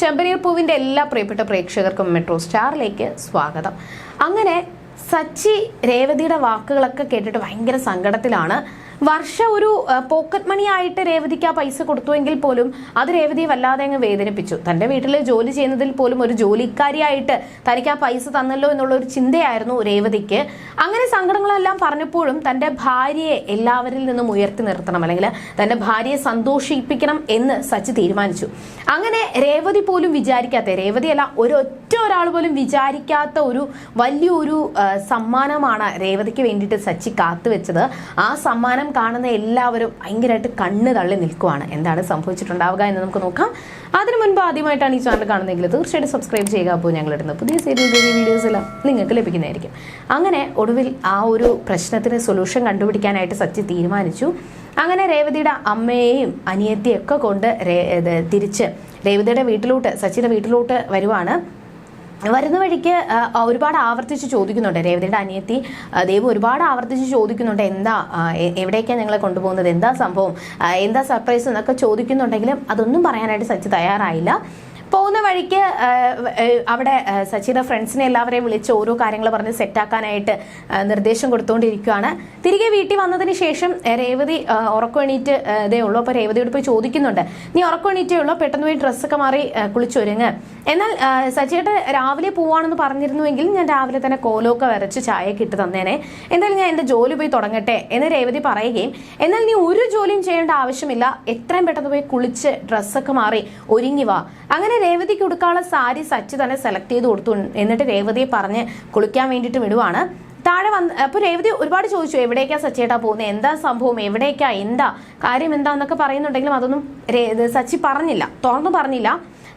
ചെമ്പനീർ പൂവിന്റെ എല്ലാ പ്രിയപ്പെട്ട പ്രേക്ഷകർക്കും മെട്രോ സ്റ്റാറിലേക്ക് സ്വാഗതം. അങ്ങനെ സച്ചി രേവതിയുടെ വാക്കുകളൊക്കെ കേട്ടിട്ട് ഭയങ്കര സങ്കടത്തിലാണ്. വർഷ ഒരു പോക്കറ്റ് മണി ആയിട്ട് രേവതിക്ക് ആ പൈസ കൊടുത്തുവെങ്കിൽ പോലും അത് രേവതിയെ വല്ലാതെ അങ്ങ് വേദനിപ്പിച്ചു. തന്റെ വീട്ടിൽ ജോലി ചെയ്യുന്നതിൽ പോലും ഒരു ജോലിക്കാരിയായിട്ട് തനിക്ക് ആ പൈസ തന്നല്ലോ എന്നുള്ള ഒരു ചിന്തയായിരുന്നു രേവതിക്ക്. അങ്ങനെ സങ്കടങ്ങളെല്ലാം പറഞ്ഞപ്പോഴും തന്റെ ഭാര്യയെ എല്ലാവരിൽ നിന്നും ഉയർത്തി നിർത്തണം അല്ലെങ്കിൽ തന്റെ ഭാര്യയെ സന്തോഷിപ്പിക്കണം എന്ന് സച്ചി തീരുമാനിച്ചു. അങ്ങനെ രേവതി പോലും വിചാരിക്കാത്ത രേവതിയല്ല ഒരൊറ്റ ഒരാൾ പോലും വിചാരിക്കാത്ത ഒരു വലിയൊരു സമ്മാനമാണ് രേവതിക്ക് വേണ്ടിയിട്ട് സച്ചി കാത്തുവെച്ചത് ആ സമ്മാനം കാണുന്ന എല്ലാവരും ഭയങ്കരമായിട്ട് കണ്ണ് തള്ളി നിൽക്കുവാണ്. എന്താണ് സംഭവിച്ചിട്ടുണ്ടാവുക എന്ന് നമുക്ക് നോക്കാം. അതിനു മുൻപ് ആദ്യമായിട്ടാണ് ഈ ചാനൽ കാണുന്നതെങ്കിൽ തീർച്ചയായിട്ടും സബ്സ്ക്രൈബ് ചെയ്യുക. അപ്പോൾ ഞങ്ങളിടുന്ന പുതിയ സീരിയൽ വീഡിയോസ് എല്ലാം നിങ്ങൾക്ക് ലഭിക്കുന്നതായിരിക്കും. അങ്ങനെ ഒടുവിൽ ആ ഒരു പ്രശ്നത്തിന് സൊല്യൂഷൻ കണ്ടുപിടിക്കാനായിട്ട് സച്ചി തീരുമാനിച്ചു. അങ്ങനെ രേവതിയുടെ അമ്മയെയും അനിയത്തിയും ഒക്കെ കൊണ്ട് തിരിച്ച് രേവതിയുടെ വീട്ടിലോട്ട് സച്ചിയുടെ വീട്ടിലോട്ട് വരുവാണ്. വരുന്ന വഴിക്ക് ഒരുപാട് ആവർത്തിച്ച് ചോദിക്കുന്നുണ്ട് രേവതിയുടെ അനിയത്തി. ദേവ് ഒരുപാട് ആവർത്തിച്ച് ചോദിക്കുന്നുണ്ട് എന്താ എവിടേക്കാണ് ഞങ്ങളെ കൊണ്ടുപോകുന്നത്? എന്താ സംഭവം? എന്താ സർപ്രൈസ് എന്നൊക്കെ ചോദിക്കുന്നുണ്ടെങ്കിലും അതൊന്നും പറയാനായിട്ട് സച്ചി തയ്യാറായില്ല. പോകുന്ന വഴിക്ക് അവിടെ സച്ചിന്റെ ഫ്രണ്ട്സിനെ എല്ലാവരെയും വിളിച്ച് ഓരോ കാര്യങ്ങൾ പറഞ്ഞ് സെറ്റാക്കാനായിട്ട് നിർദ്ദേശം കൊടുത്തുകൊണ്ടിരിക്കുകയാണ് തിരികെ വീട്ടിൽ വന്നതിന് ശേഷം രേവതി ആ, ഉറക്കം എണീറ്റ് ആ, ഇതേ ഉള്ളൂ. അപ്പോൾ രേവതിയോട് പോയി ചോദിക്കുന്നുണ്ട്. നീ ഉറക്കമെണീറ്റേ ഉള്ളൂ? പെട്ടെന്ന് പോയി ഡ്രസ്സൊക്കെ മാറി കുളിച്ചൊരുങ്ങ് എന്നാൽ സച്ചിയേട്ട് രാവിലെ പോവാണെന്ന് പറഞ്ഞിരുന്നുവെങ്കിൽ ഞാൻ രാവിലെ തന്നെ കോലമൊക്കെ വരച്ച് ചായയൊക്കെ ഇട്ട് തന്നേനെ. എന്തായാലും ഞാൻ എന്റെ ജോലി പോയി തുടങ്ങട്ടെ എന്ന് രേവതി പറയുകയും എന്നാൽ നീ ഒരു ജോലിയും ചെയ്യേണ്ട ആവശ്യമില്ല. എത്രയും പെട്ടെന്ന് പോയി കുളിച്ച് ഡ്രസ്സൊക്കെ മാറി ഒരുങ്ങി വാ. അങ്ങനെ രേവതിക്ക് കൊടുക്കാനുള്ള സാരി സച്ചി തന്നെ സെലക്ട് ചെയ്ത് കൊടുത്തു. എന്നിട്ട് രേവതിയെ പറഞ്ഞ് കുളിക്കാൻ വേണ്ടിയിട്ട് വിടുവാണ്. താഴെ വന്ന് അപ്പോൾ രേവതി ഒരുപാട് ചോദിച്ചു എവിടേക്കാ സച്ചേട്ടാ പോകുന്നത് എന്താ സംഭവം? എവിടേക്കാ? എന്താ? കാര്യം എന്താന്നൊക്കെ പറയുന്നുണ്ടെങ്കിലും അതൊന്നും സച്ചി പറഞ്ഞില്ല. തുറന്നു പറഞ്ഞില്ല.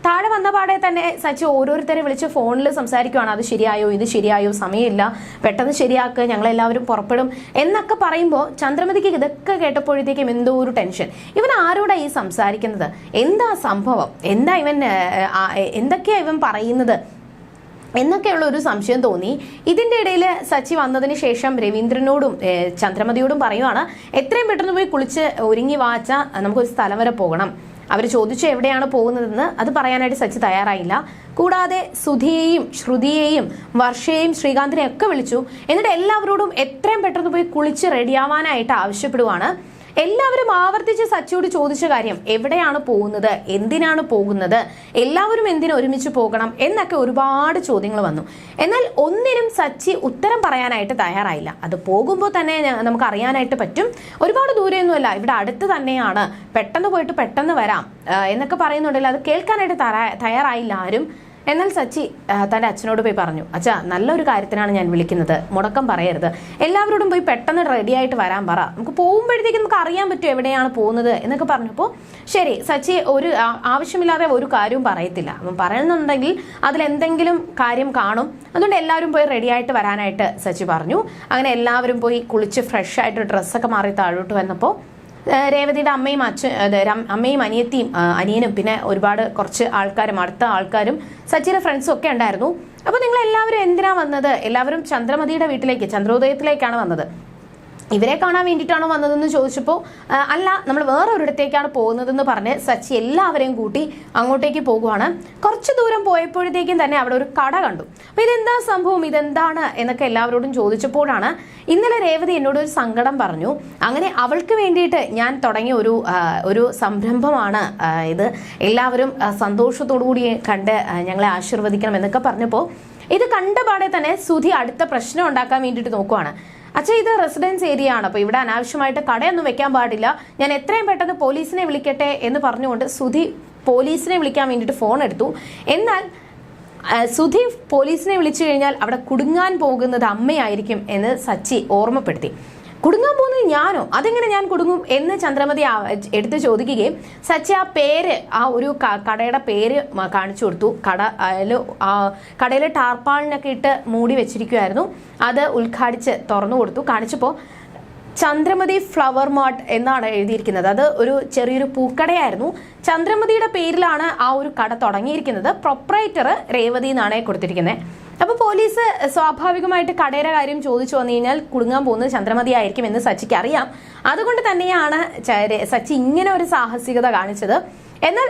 താഴെ വന്ന പാടെ തന്നെ സച്ചി ഓരോരുത്തരെ വിളിച്ച് ഫോണിൽ സംസാരിക്കുവാണ്. അത് ശരിയായോ? ഇത് ശരിയായോ? സമയമില്ല. പെട്ടെന്ന് ശരിയാക്കുക ഞങ്ങളെല്ലാവരും പുറപ്പെടും എന്നൊക്കെ പറയുമ്പോൾ ചന്ദ്രമതിക്ക് ഇതൊക്കെ കേട്ടപ്പോഴത്തേക്കും എന്തോ ഒരു ടെൻഷൻ. ഇവൻ ആരോടാ ഈ സംസാരിക്കുന്നത്? എന്താ സംഭവം? എന്താ ഇവൻ എന്തൊക്കെയാ ഇവൻ പറയുന്നത്? എന്നൊക്കെയുള്ള ഒരു സംശയം തോന്നി. ഇതിന്റെ ഇടയിൽ സച്ചി വന്നതിന് ശേഷം രവീന്ദ്രനോടും ചന്ദ്രമതിയോടും പറയുവാണ് എത്രയും പെട്ടെന്ന് പോയി കുളിച്ച് ഒരുങ്ങി വാച്ച. നമുക്കൊരു സ്ഥലം വരെ പോകണം. അവർ ചോദിച്ചു എവിടെയാണ് പോകുന്നതെന്ന് അത് പറയാനായിട്ട് സച്ചി തയ്യാറായില്ല. കൂടാതെ സുധിയെയും ശ്രുതിയെയും വർഷയെയും ശ്രീകാന്തിനെയും ഒക്കെ വിളിച്ചു. എന്നിട്ട് എല്ലാവരോടും എത്രയും പെട്ടെന്ന് പോയി കുളിച്ച് റെഡിയാവാനായിട്ട് ആവശ്യപ്പെടുവാണ്. എല്ലാവരും ആവർത്തിച്ച് സച്ചിയോട് ചോദിച്ച കാര്യം എവിടെയാണ് പോകുന്നത്? എന്തിനാണ് പോകുന്നത്? എല്ലാവരും എന്തിനു ഒരുമിച്ച് പോകണം? എന്നൊക്കെ ഒരുപാട് ചോദ്യങ്ങൾ വന്നു. എന്നാൽ ഒന്നിനും സച്ചി ഉത്തരം പറയാനായിട്ട് തയ്യാറായില്ല. അത് പോകുമ്പോൾ തന്നെ നമുക്ക് അറിയാനായിട്ട് പറ്റും. ഒരുപാട് ദൂരെയൊന്നുമല്ല. ഇവിടെ അടുത്ത് തന്നെയാണ്. പെട്ടെന്ന് പോയിട്ട് പെട്ടെന്ന് വരാം. എന്നൊക്കെ പറയുന്നുണ്ടല്ലോ. അത് കേൾക്കാനായിട്ട് തയ്യാ- തയ്യാറായില്ല ആരും. എന്നാൽ സച്ചി തന്റെ അച്ഛനോട് പോയി പറഞ്ഞു അച്ഛാ നല്ലൊരു കാര്യത്തിനാണ് ഞാൻ വിളിക്കുന്നത്. മുടക്കം പറയരുത്. എല്ലാവരോടും പോയി പെട്ടെന്ന് റെഡി ആയിട്ട് വരാൻ പറ. നമുക്ക് പോകുമ്പോഴത്തേക്ക് നമുക്ക് അറിയാൻ പറ്റും എവിടെയാണ് പോകുന്നത് എന്നൊക്കെ പറഞ്ഞപ്പോൾ ശരി സച്ചി ഒരു ആവശ്യമില്ലാതെ ഒരു കാര്യവും പറയത്തില്ല. അപ്പം പറയുന്നുണ്ടെങ്കിൽ അതിലെന്തെങ്കിലും കാര്യം കാണും. അതുകൊണ്ട് എല്ലാവരും പോയി റെഡി ആയിട്ട് വരാനായിട്ട് സച്ചി പറഞ്ഞു. അങ്ങനെ എല്ലാവരും പോയി കുളിച്ച് ഫ്രഷ് ആയിട്ട് ഡ്രസ്സൊക്കെ മാറി താഴോട്ട് വന്നപ്പോൾ രേവതിയുടെ അമ്മയും അച്ഛൻ അമ്മയും അനിയത്തിയും അനിയനും പിന്നെ ഒരുപാട് കുറച്ച് ആൾക്കാരും അടുത്ത ആൾക്കാരും സച്ചിയുടെ ഫ്രണ്ട്സും ഒക്കെ ഉണ്ടായിരുന്നു. അപ്പോൾ നിങ്ങൾ എല്ലാവരും എന്തിനാ വന്നത്? എല്ലാവരും ചന്ദ്രമതിയുടെ വീട്ടിലേക്ക് ചന്ദ്രോദയത്തിലേക്കാണ് വന്നത്. ഇവരെ കാണാൻ വേണ്ടിയിട്ടാണോ വന്നതെന്ന് ചോദിച്ചപ്പോൾ അല്ല നമ്മൾ വേറെ ഒരിടത്തേക്കാണ് പോകുന്നതെന്ന് പറഞ്ഞ് സച്ചി എല്ലാവരെയും കൂട്ടി അങ്ങോട്ടേക്ക് പോകുവാണ്. കുറച്ച് ദൂരം പോയപ്പോഴത്തേക്കും തന്നെ അവിടെ ഒരു കട കണ്ടു. അപ്പോൾ ഇതെന്താ സംഭവം? ഇതെന്താണ്? എന്നൊക്കെ എല്ലാവരോടും ചോദിച്ചപ്പോഴാണ് ഇന്നലെ രേവതി എന്നോട് ഒരു സങ്കടം പറഞ്ഞു. അങ്ങനെ അവൾക്ക് വേണ്ടിയിട്ട് ഞാൻ തുടങ്ങിയ ഒരു ഒരു സംരംഭമാണ് ഇത്. എല്ലാവരും സന്തോഷത്തോടു കൂടി കണ്ട് ഞങ്ങളെ ആശീർവദിക്കണം എന്നൊക്കെ പറഞ്ഞപ്പോൾ ഇത് കണ്ടപാടെ തന്നെ സുധി അടുത്ത പ്രശ്നം ഉണ്ടാക്കാൻ വേണ്ടിയിട്ട് നോക്കുവാണ്. അച്ഛാ ഇത് റെസിഡൻസ് ഏരിയ ആണ്. അപ്പോൾ ഇവിടെ അനാവശ്യമായിട്ട് കടയൊന്നും വെക്കാൻ പാടില്ല. ഞാൻ എത്രയും പെട്ടെന്ന് പോലീസിനെ വിളിക്കട്ടെ എന്ന് പറഞ്ഞുകൊണ്ട് സുധി പോലീസിനെ വിളിക്കാൻ വേണ്ടിയിട്ട് ഫോൺ എടുത്തു. എന്നാൽ സുധി പോലീസിനെ വിളിച്ചു കഴിഞ്ഞാൽ അവിടെ കുടുങ്ങാൻ പോകുന്നത് അമ്മയായിരിക്കും എന്ന് സച്ചി ഓർമ്മപ്പെടുത്തി. കുടുങ്ങാൻ പോകുന്നത് ഞാനോ? അതെങ്ങനെ ഞാൻ കൊടുങ്ങും എന്ന് ചന്ദ്രമതി എടുത്ത് ചോദിക്കുകയും സച്ചി ആ പേര് ആ ഒരു കടയുടെ പേര് കാണിച്ചു കൊടുത്തു. കട കടയിൽ ടാർപ്പാളിനൊക്കെ ഇട്ട് മൂടി വെച്ചിരിക്കുമായിരുന്നു അത് ഉദ്ഘാടിച്ച് തുറന്നു കൊടുത്തു. കാണിച്ചപ്പോൾ ചന്ദ്രമതി ഫ്ലവർ മാർട്ട് എന്നാണ് എഴുതിയിരിക്കുന്നത്. അത് ഒരു ചെറിയൊരു പൂക്കടയായിരുന്നു. ചന്ദ്രമതിയുടെ പേരിലാണ് ആ ഒരു കട തുടങ്ങിയിരിക്കുന്നത്. പ്രൊപ്പറേറ്റർ രേവതി എന്നാണ് കൊടുത്തിരിക്കുന്നത്. അപ്പൊ പോലീസ് സ്വാഭാവികമായിട്ട് കടയുടെ കാര്യം ചോദിച്ചു വന്നു കഴിഞ്ഞാൽ കുടുങ്ങാൻ പോകുന്നത് ചന്ദ്രമതി ആയിരിക്കും എന്ന് സച്ചിക്ക് അറിയാം. അതുകൊണ്ട് തന്നെയാണ് സച്ചി ഇങ്ങനെ ഒരു സാഹസികത കാണിച്ചത്. എന്നാൽ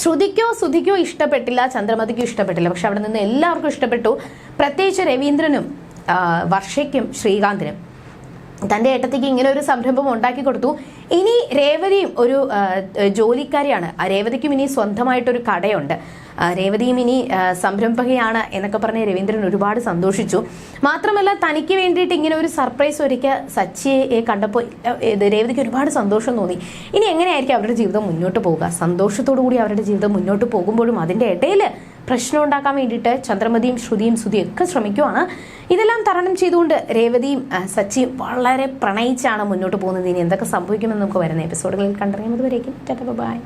ശ്രുതിക്കോ സുധിക്കോ ഇഷ്ടപ്പെട്ടില്ല ചന്ദ്രമതിക്കോ ഇഷ്ടപ്പെട്ടില്ല. പക്ഷെ അവിടെ നിന്ന് എല്ലാവർക്കും ഇഷ്ടപ്പെട്ടു. പ്രത്യേകിച്ച് രവീന്ദ്രനും വർഷയ്ക്കും ശ്രീകാന്തിനും. തന്റെ ഏട്ടത്തേക്ക് ഇങ്ങനെ ഒരു സംരംഭം ഉണ്ടാക്കി കൊടുത്തു. ഇനി രേവതിയും ഒരു ജോലിക്കാരിയാണ്. രേവതിക്കും ഇനി സ്വന്തമായിട്ടൊരു കടയുണ്ട്. രേവതിയും ഇനി സംരംഭകയാണ് എന്നൊക്കെ പറഞ്ഞ് രവീന്ദ്രൻ ഒരുപാട് സന്തോഷിച്ചു. മാത്രമല്ല തനിക്ക് വേണ്ടിയിട്ട് ഇങ്ങനെ ഒരു സർപ്രൈസ് ഒരുക്കിയ സച്ചിയെ കണ്ടപ്പോൾ രേവതിക്ക് ഒരുപാട് സന്തോഷം തോന്നി. ഇനി എങ്ങനെയായിരിക്കും അവരുടെ ജീവിതം മുന്നോട്ട് പോവുക? സന്തോഷത്തോടു കൂടി അവരുടെ ജീവിതം മുന്നോട്ട് പോകുമ്പോഴും അതിന്റെ ഇടയിൽ പ്രശ്നം ഉണ്ടാക്കാൻ വേണ്ടിയിട്ട് ചന്ദ്രമതിയും ശ്രുതിയും സുതിയും ഒക്കെ ശ്രമിക്കുവാണ്. ഇതെല്ലാം തരണം ചെയ്തുകൊണ്ട് രേവതിയും സച്ചിയും വളരെ പ്രണയിച്ചാണ് മുന്നോട്ട് പോകുന്നത്. ഇനി എന്തൊക്കെ സംഭവിക്കുമെന്ന് നമുക്ക് വരുന്ന എപ്പിസോഡുകളിൽ കണ്ടറിയാം. അതുവരേക്കും ബൈ.